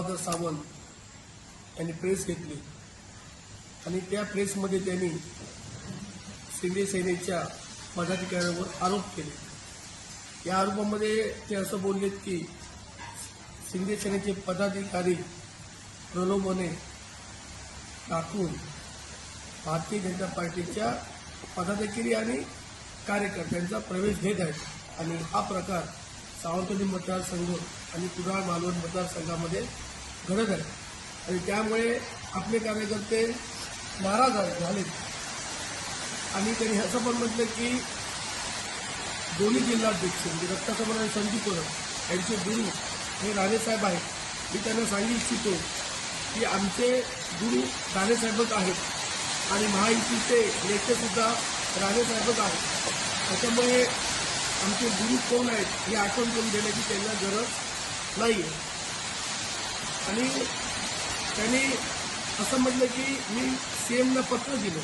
प्रभाकर सावंत यांनी प्रेस घेतली. आणि त्या प्रेसमध्ये त्यांनी शिंदे सेनेच्या पदाधिकाऱ्यांवर आरोप केले. या आरोपामध्ये ते असं बोललेत की शिंदे सेनेचे पदाधिकारी प्रलोभने टाकून भारतीय जनता पार्टीच्या पदाधिकारी आणि कार्यकर्त्यांचा प्रवेश घेत आहेत. आणि हा प्रकार सावंतवाडी मतदारसंघ आणि कुडाळ मालवण मतदारसंघामध्ये गरज आहे आणि त्यामुळे आपले कार्यकर्ते नाराज झाले आणि त्यांनी असं पण म्हटलं की दोन्ही जिल्हाध्यक्ष म्हणजे रक्तासमान आणि संजू परब यांचे गुरु हे राणेसाहेब आहेत. मी त्यांना सांगू इच्छितो की आमचे गुरु राणेसाहेबच आहेत. आणि महायुतीचे नेतेसुद्धा राणेसाहेबच आहेत. त्याच्यामुळे आमचे गुरु कोण आहेत हे आठवण करून देण्याची त्यांना गरज नाही आहे आणि त्यांनी असं म्हटलं की मी सीएमला पत्र दिलं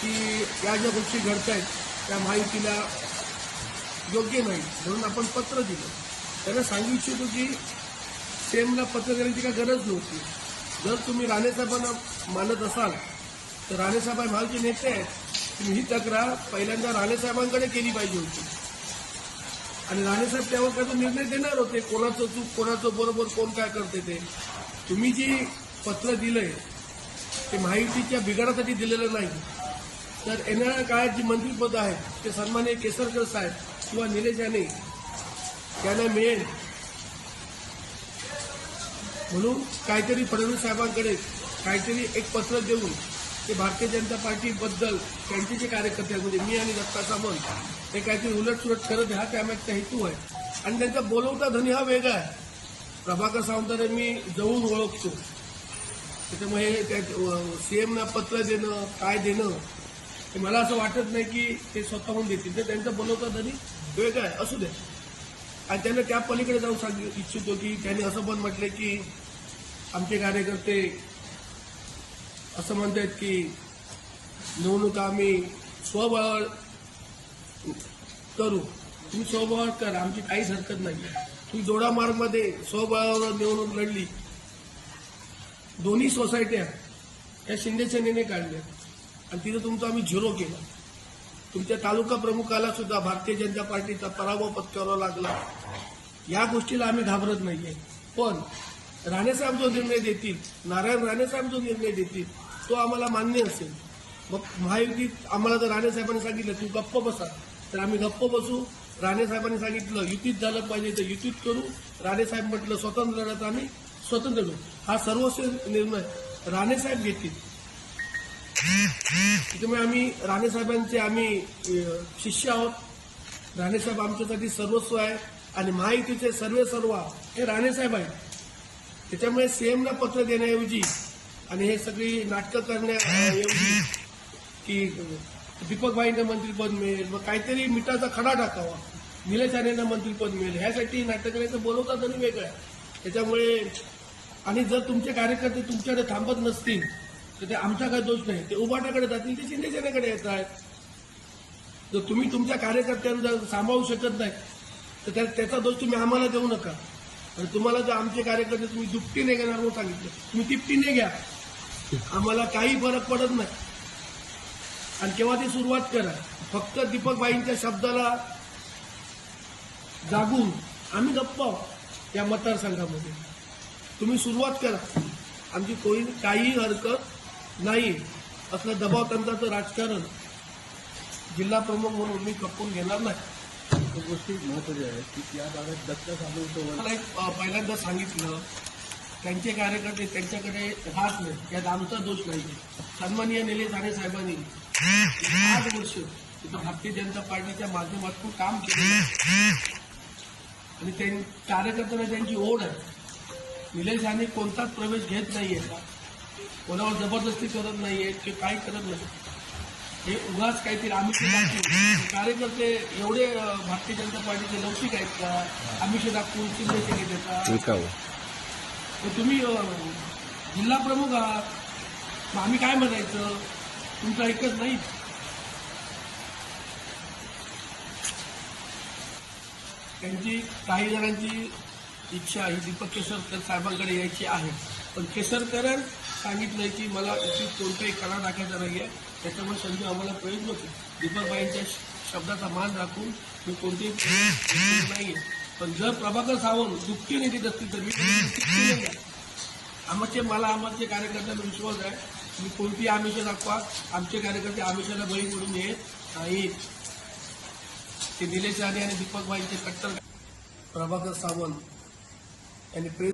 की या ज्या गोष्टी घडत आहेत त्या माहितीला योग्य नाही म्हणून आपण पत्र दिलं. त्यांना सांगू इच्छितो की सीएमला पत्र देण्याची काय गरज नव्हती. जर तुम्ही राणेसाहेबांना मानत असाल तर राणेसाहेब हे महालचे नेते आहेत. तुम्ही ही तक्रार पहिल्यांदा राणेसाहेबांकडे केली पाहिजे होती. आणि राणेसाहेब त्यावर काय निर्णय देणार होते? कोणाचं चूक कोणाचं बरोबर कोण काय करते ते? तुम्ही जी पत्र दिलंय ते माहितीच्या बिघाडासाठी दिलेलं नाही. तर येणाऱ्या काळात जी मंत्रीपद आहेत ते सन्मान्य केसरकर साहेब किंवा निलेश याने त्यांना मिळेल. म्हणून काहीतरी फडणवीस साहेबांकडे काहीतरी एक पत्र देऊन ते भारतीय जनता पार्टीबद्दल त्यांचे जे कार्यकर्ते आहेत म्हणजे मी आणि दत्ता सामंत हे काहीतरी उलटसुलट करत हा त्यामागचा हेतू आहे. आणि त्यांचा बोलवता धनी हा वेगळा आहे. प्रभाकर सावंतांना मी जवळून ओळखतो. त्याच्यामुळे त्या सीएमना पत्र देणं काय देणं हे मला असं वाटत नाही की ते स्वतःहून देतील. तर त्यांचा बोलवता धनी वेगळा आहे असू द्या आणि त्यांना त्या पलीकडे जाऊन सांग इच्छितो की त्यांनी असं पण म्हटलं की आमचे कार्यकर्ते असं म्हणतात की निवडणूक आम्ही स्वबळावर करू. तुम्ही स्वबळावर करा. आमची काहीच हरकत नाही. तुम्ही जोडामार्गमध्ये स्वबळावर निवडणूक लढली. दोन्ही सोसायट्या या शिंदे सेनेने काढल्या. आणि तिथं तुमचं आम्ही झिरो केला. तुमच्या तालुका प्रमुखाला सुद्धा भारतीय जनता पार्टीचा पराभव पत्करावा लागला. या गोष्टीला आम्ही घाबरत नाहीये. पण राणेसाहेब जो निर्णय देतील नारायण राणेसाहेब जो निर्णय देतील तो आम्हाला मान्य असेल. मग महायुतीत आम्हाला जर राणेसाहेबांनी सांगितलं तू गप्प बसा. तर आम्ही गप्प बसू. राणेसाहेबांनी सांगितलं युतीत झालं पाहिजे तर युतीत करू. राणेसाहेब म्हटलं स्वतंत्र लढत आम्ही स्वतंत्र करू. हा सर्वस्व निर्णय राणेसाहेब घेतील. त्याच्यामुळे आम्ही राणेसाहेबांचे आम्ही शिष्य आहोत. राणेसाहेब आमच्यासाठी सर्वस्व आहे आणि महायुतीचे सर्वे सर्व हे राणेसाहेब आहेत. त्याच्यामुळे सीएमला पत्र देण्याऐवजी आणि हे सगळी नाटकं करण्याऐवजी की दीपक भाईंना मंत्रीपद मिळेल मग काहीतरी मिठाचा खडा टाकावा. निलेश राणेंना मंत्रीपद मिळेल. ह्यासाठी नाटक बोलवतात आणि वेगळं आहे त्याच्यामुळे आणि जर तुमचे कार्यकर्ते तुमच्याकडे थांबत नसतील तर ते आमचा काही दोष नाही. ते उभाटाकडे जातील ते शिंदेसेनेकडे येत आहेत. जर तुम्ही तुमच्या कार्यकर्त्यांना जर सांभाळू शकत नाही तर त्या- त्याचा दोष तुम्ही आम्हाला देऊ नका. आणि तुम्हाला जर आमचे कार्यकर्ते तुम्ही दुपटीने घेणार म्हणून सांगितलं तुम्ही तिपटीने घ्या. आम्हाला काही फरक पडत नाही. आणि केव्हा ती सुरुवात करा. फक्त दीपकबाईंच्या शब्दाला जागून आम्ही गप्प आहोत या मतदारसंघामध्ये. तुम्ही सुरुवात करा. आमची कोणी काही हरकत नाही. असलं दबाव तंत्राचं राजकारण. जिल्हा प्रमुख म्हणून मी खपवून घेणार नाही. गोष्टी महत्वाची आहे की त्या भागात दत्त साबळेचं मला एक अ, पहिल्यांदा सांगितलं. त्यांचे कार्यकर्ते त्यांच्याकडे राहत नाही. यात आमचा दोष नाही. सन्माननीय निलेश राणे साहेबांनी. आठ वर्ष तिथं भारतीय जनता पार्टीच्या माध्यमातून काम केलं. आणि ते कार्यकर्त्यांना त्यांची ओढ आहे. निलेश राणे कोणताच प्रवेश घेत नाहीये. कोणावर जबरदस्ती करत नाहीये ते काही करत नाही. हे उगाच काहीतरी आम्ही कार्यकर्ते एवढे भारतीय जनता पार्टीचे लौकिक आहेत का? आमिष दाखवून शिंदे सेने का हो? तुम्ही जिल्हा प्रमुख आहात. मग आम्ही काय म्हणायचं? तुमचं ऐकत नाही? त्यांची काही जणांची इच्छा ही दीपक केसरकर साहेबांकडे यायची आहे. पण केसरकरांनी सांगितलंय की मला इथे कोणताही कला दाखवायचा नाही आहे त्याच्यामुळे संधी आम्हाला प्रयोग होतो. दीपकबाईंच्या शब्दाचा मान राखून मी कोणतेही नाही पण जर प्रभाकर सावंत दुःखी नेते असतील तर मी नाही. आमचे मला आमचे कार्यकर्त्यांना विश्वास आहे. मी कोणती आमिष दाखवा. आमचे कार्यकर्ते आमिषाला बळी पडून येत ते निलेश राणे आणि दीपक बाईंचे कट्टर. प्रभाकर सावंत यांनी प्रेस